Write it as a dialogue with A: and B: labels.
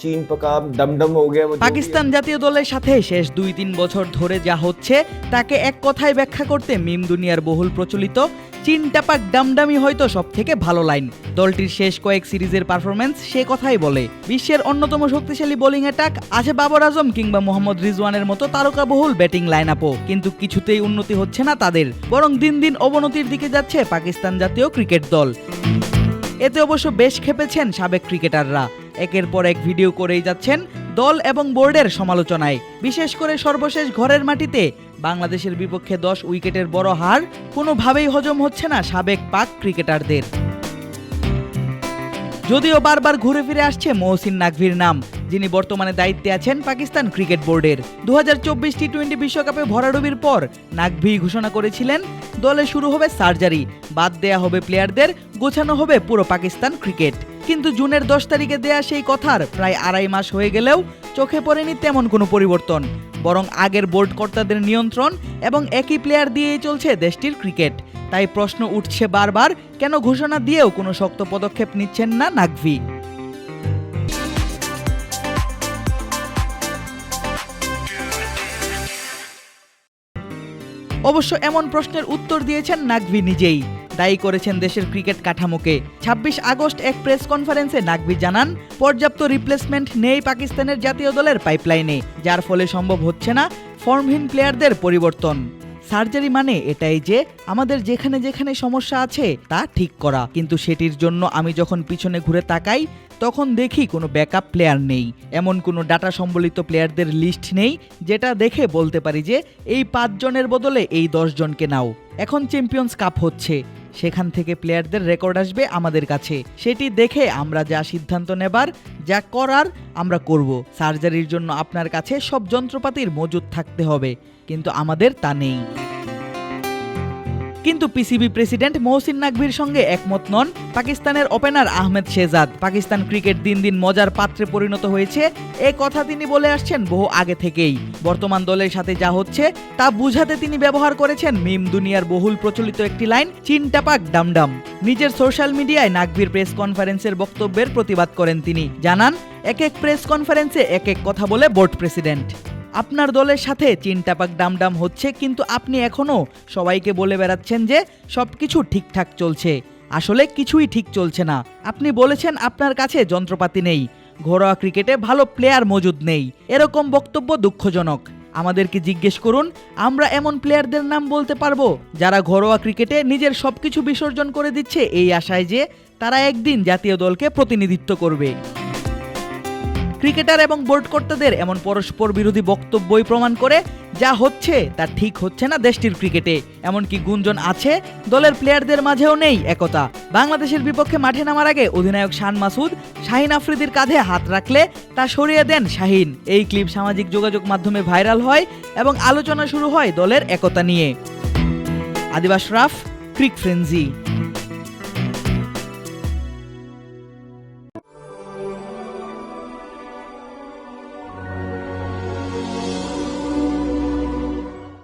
A: চীন পাকাব ডমডম হয়ে গেছে
B: পাকিস্তান জাতীয় দলের সাথে শেষ দুই তিন বছর ধরে যা হচ্ছে, তাকে এক কথায় ব্যাখ্যা করতে মিম দুনিয়ার বহুল প্রচলিত চীন টাপাক ডামডামি হয়তো সব থেকে ভালো লাইন। দলটির শেষ কয়েক সিরিজের পারফরমেন্স সে কথাই বলে। বিশ্বের অন্যতম শক্তিশালী বোলিং অ্যাটাক আছে বাবর আজম কিংবা মোহাম্মদ রিজওয়ানের মতো তারকা বহুল ব্যাটিং লাইন আপও কিন্তু কিছুতেই উন্নতি হচ্ছে না তাদের, বরং দিন দিন অবনতির দিকে যাচ্ছে পাকিস্তান জাতীয় ক্রিকেট দল। এতে অবশ্য বেশ খেপেছেন সাবেক ক্রিকেটাররা। একের পর এক ভিডিও করেই যাচ্ছেন দল এবং বোর্ডের সমালোচনায়। বিশেষ করে সর্বশেষ ঘরের মাটিতে বাংলাদেশের বিপক্ষে দশ উইকেটের বড় হার কোনোভাবেই হজম হচ্ছে না সাবেক পাক ক্রিকেটারদের। যদিও বারবার ঘুরে ফিরে আসছে মহসিন নাকভির নাম, যিনি বর্তমানে দায়িত্বে আছেন পাকিস্তান ক্রিকেট বোর্ডের। দু টি টোয়েন্টি বিশ্বকাপে ভরাডুবির পর নাকভি ঘোষণা করেছিলেন, দলে শুরু হবে সার্জারি, বাদ দেয়া হবে প্লেয়ারদের, গোছানো হবে পুরো পাকিস্তান ক্রিকেট। কিন্তু জুনের দশ তারিখে দেয়া সেই কথার প্রায় আড়াই মাস হয়ে গেলেও চোখে পড়েনি তেমন কোনো পরিবর্তন, বরং আগের বোর্ড কর্তাদের নিয়ন্ত্রণ এবং একই প্লেয়ার দিয়েই চলছে দেশটির ক্রিকেট। তাই প্রশ্ন উঠছে বারবার, কেন ঘোষণা দিয়েও কোনো শক্ত পদক্ষেপ নিচ্ছেন না নাকভি অবশ্য এমন প্রশ্নের উত্তর দিয়েছেন নাকভি নিজেই। দায়ী করেছেন দেশের ক্রিকেট কাঠামোকে। ২৬ আগস্ট এক প্রেস কনফারেন্সে নাকভি জানান, পর্যাপ্ত রিপ্লেসমেন্ট নেই পাকিস্তানের জাতীয় দলের পাইপলাইনে যার ফলে সম্ভব হচ্ছে না ফর্মহীন প্লেয়ারদের পরিবর্তন। সার্জারি মানে এটাই যে, আমাদের যেখানে যেখানে সমস্যা আছে, তা ঠিক করা। কিন্তু সেটির জন্য আমি যখন পিছনে ঘুরে তাকাই, তখন দেখি কোনো ব্যাকআপ প্লেয়ার নেই। এমন কোনো ডাটা সম্বলিত প্লেয়ারদের লিস্ট নেই, যেটা দেখে বলতে পারি যে, এই পাঁচজনের বদলে এই দশজনকে নাও। এখন চ্যাম্পিয়ন্স কাপ হচ্ছে। সেখান থেকে প্লেয়ারদের রেকর্ড আসবে আমাদের কাছে। সেটি দেখে আমরা যা সিদ্ধান্ত নেবার, যা করার আমরা করব। সার্জারির জন্য আপনার কাছে সব যন্ত্রপাতির মজুদ থাকতে হবে, কিন্তু আমাদের তা নেই। কিন্তু পিসিবি প্রেসিডেন্ট মহসিন নাকভির সঙ্গে একমত নন পাকিস্তানের ওপেনার আহমেদ শেজাদ পাকিস্তান ক্রিকেট দিন দিন মজার পাত্রে পরিণত হয়েছে, এ কথা তিনি বলে আসছেন বহু আগে থেকেই। বর্তমান দলের সাথে যা হচ্ছে, তা বুঝাতে তিনি ব্যবহার করেছেন মিম দুনিয়ার বহুল প্রচলিত একটি লাইন চিনটাপাক ডামডাম নিজের সোশ্যাল মিডিয়ায় নাকভির প্রেস কনফারেন্সের বক্তব্যের প্রতিবাদ করেন তিনি। জানান এক এক প্রেস কনফারেন্সে এক এক কথা বলে বোর্ড প্রেসিডেন্ট। আপনার দলের সাথে চিনটাপাক ডামডাম হচ্ছে, কিন্তু আপনি এখনও সবাইকে বলে বেড়াচ্ছেন যে সব কিছু ঠিকঠাক চলছে। আসলে কিছুই ঠিক চলছে না। আপনি বলেছেন আপনার কাছে যন্ত্রপাতি নেই, ঘরোয়া ক্রিকেটে ভালো প্লেয়ার মজুদ নেই। এরকম বক্তব্য দুঃখজনক। আমাদেরকে জিজ্ঞেস করুন, আমরা এমন প্লেয়ারদের নাম বলতে পারব যারা ঘরোয়া ক্রিকেটে নিজের সবকিছু বিসর্জন করে দিচ্ছে এই আশায় যে তারা একদিন জাতীয় দলকে প্রতিনিধিত্ব করবে। ক্রিকেটার এবং বোর্ড কর্তাদের এমন পরস্পর বিরোধী বক্তব্যই প্রমাণ করে যা হচ্ছে তা ঠিক হচ্ছে না দেশটির ক্রিকেটে। এমনকি গুঞ্জন আছে, দলের প্লেয়ারদের মাঝেও নেই একতা। বাংলাদেশের বিপক্ষে মাঠে নামার আগে অধিনায়ক শান মাসুদ শাহিন আফ্রিদির কাঁধে হাত রাখলে তা সরিয়ে দেন শাহিন। এই ক্লিপ সামাজিক যোগাযোগ মাধ্যমে ভাইরাল হয় এবং আলোচনা শুরু হয় দলের একতা নিয়ে। আদিবাস রাফ, ক্রিক ফ্রেন্জি